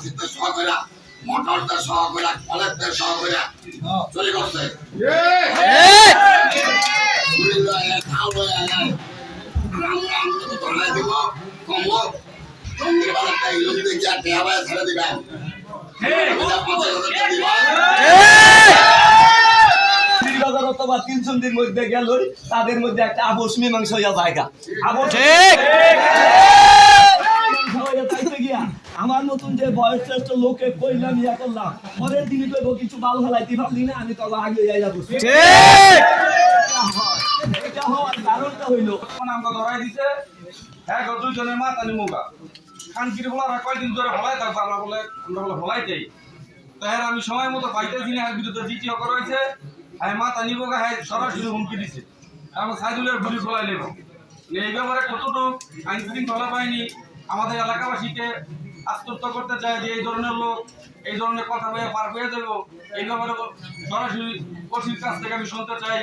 মাসিতে সহ করে মোটরতে সহ করে কলেজতে সহ করে চুরি করছে চুরি লয়ে খাও লয়ে আমরা আমরা তো ধরাই দিব কমো টঙ্গির বাজারটা ইলুম দিয়ে গিয়া টেয়া বায়া ছেড়ে দিবেন পঞ্চাশ হাজার টাকা দিবা দীর্ঘতর অথবা তিনশো দিন মধ্যে গেল তাদের মধ্যে একটা আবস মীমাংসা হইয়া জায়গা। আবস ঠিক মীমাংসা হইয়া যাইতে গিয়া আমার মতন যে বয়স শ্রেষ্ঠ লোকে কইলাম ইয়া করলাম পরের দিনই কইব কিছু বাল হালাইতে পারলি না আমি তবে আগে যাই যাব ঠিক। এটা হওয়ার কারণটা হইল আমরা ধরাই দিছে। হ্যাঁ খানকির বলারা কয়দিন ধরে হলাই আমরা বলে আমরা বলে হলাই চাই তো হ্যাঁ আমি সময় মতো পাইতেছি না এর বিরুদ্ধে দ্বিতীয় করা হয়েছে। হ্যাঁ মা তানি মুগা হ্যাঁ সরাসরি হুমকি দিছে। এবং সাইদুলের গুলি খোলাই নেব। এই ব্যাপারে কতটুকু আইন শৃঙ্খলা বাহিনী আমাদের এলাকাবাসীকে আশ্বস্ত করতে চায় যে এই ধরনের লোক, এই ধরনের কথা বলে পার হয়ে দেবো এই ব্যাপারে সরাসরি কঠিন কাছ থেকে আমি শুনতে চাই।